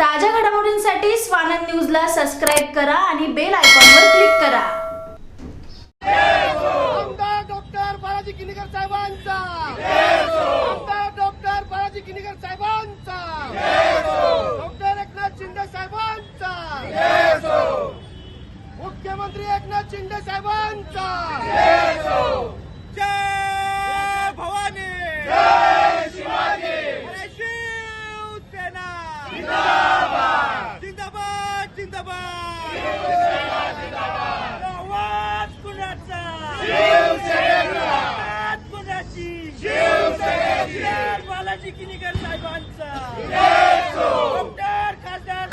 ताज्या घडामोडींसाठी स्वानंद न्यूजला सबस्क्राईब करा आणि बेल आयकॉनवर क्लिक करा. आमदार डॉक्टर बालाजी किनीकर साहेबांचा. आमदार डॉक्टर बालाजी किनीकर साहेबांचा. डॉक्टर एकनाथ शिंदे साहेबांचा. मुख्यमंत्री एकनाथ शिंदे साहेबांचा जय भवानी जय शिवाजी शिवसेना जिंदाबाद जिंदाबाद जिंदाबाद आवाज कुणाचा आवाज कुणाची बालाजी किनीकर साहेबांचा डॉक्टर खासदार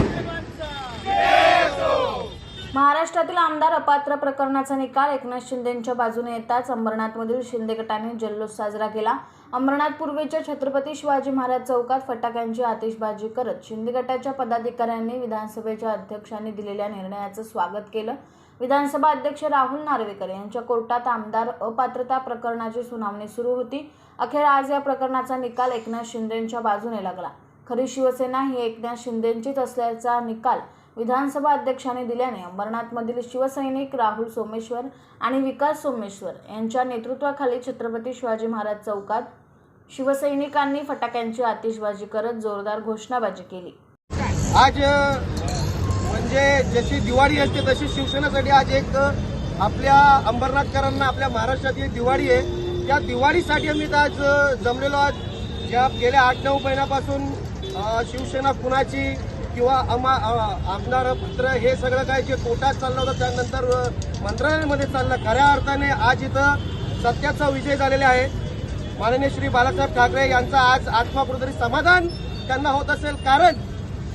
महाराष्ट्रातील आमदार अपात्र प्रकरणाचा निकाल एकनाथ शिंदेंच्या बाजूने येताच अंबरनाथमधील शिंदे गटाने जल्लोष साजरा केला. अंबरनाथ पूर्वेच्या छत्रपती शिवाजी महाराज चौकात फटाक्यांची आतिषबाजी करत शिंदे गटाच्या पदाधिकाऱ्यांनी विधानसभेच्या अध्यक्षांनी दिलेल्या निर्णयाचं स्वागत केलं. विधानसभा अध्यक्ष राहुल नार्वेकर यांच्या कोर्टात आमदार अपात्रता प्रकरणाची सुनावणी सुरू होती. अखेर आज या प्रकरणाचा निकाल एकनाथ शिंदेंच्या बाजूने लागला. खरी शिवसेना ही एकनाथ शिंदेंचीच असल्याचा निकाल विधानसभा अध्यक्षांनी दिल्याने अंबरनाथमधील शिवसैनिक राहुल सोमेश्वर आणि विकास सोमेश्वर यांच्या नेतृत्वाखाली छत्रपती शिवाजी महाराज चौकात शिवसैनिकांनी फटाक्यांची आतिषबाजी करत जोरदार घोषणाबाजी केली. आज म्हणजे जशी दिवाळी असते तशी शिवसेनेसाठी आज एक आपल्या अंबरनाथकरांना आपल्या महाराष्ट्राची एक दिवाळी आहे. त्या दिवाळीसाठी आम्ही आज जमलेलो आज ज्या गेल्या आठ नऊ महिन्यापासून शिवसेना कुणाची किंवा अमा आमदार पुत्र हे सगळं काय जे कोटात चाललं होतं त्यानंतर मंत्रालयामध्ये चाललं. खऱ्या अर्थाने आज इथं सत्याचा विजय झालेला आहे. माननीय श्री बाळासाहेब ठाकरे यांचा आज आत्मा कुठेतरी समाधान त्यांना होत असेल. कारण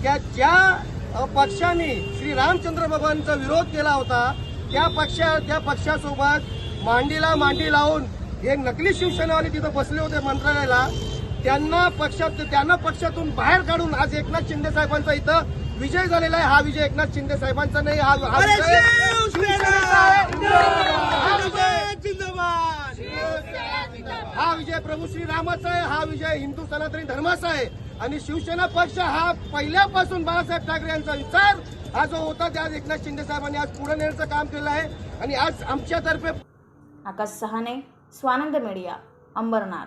त्या ज्या पक्षाने श्री रामचंद्र भगवानचा विरोध केला होता त्या पक्षा त्या पक्षासोबत मांडीला मांडी लावून हे नकली शिवसेनावाले तिथं बसले होते मंत्रालयाला. त्यांना पक्षात त्यांना पक्षातून बाहेर काढून आज एकनाथ शिंदे साहेबांचा इथं विजय झालेला आहे. हा विजय एकनाथ शिंदे साहेबांचा नाही हा हा विजय. हा हा प्रभू श्री रामाचा आहे हा विजय हिंदू सनातनी धर्माचा आहे. आणि शिवसेना पक्ष हा पहिल्यापासून बाळासाहेब ठाकरे यांचा विचार हा जो होता त्या आज एकनाथ शिंदे साहेबांनी आज पुढे नेण्याचं काम केलं आहे. आणि आज आमच्यातर्फे आकाश सहाने स्वानंद मीडिया अंबरनाथ.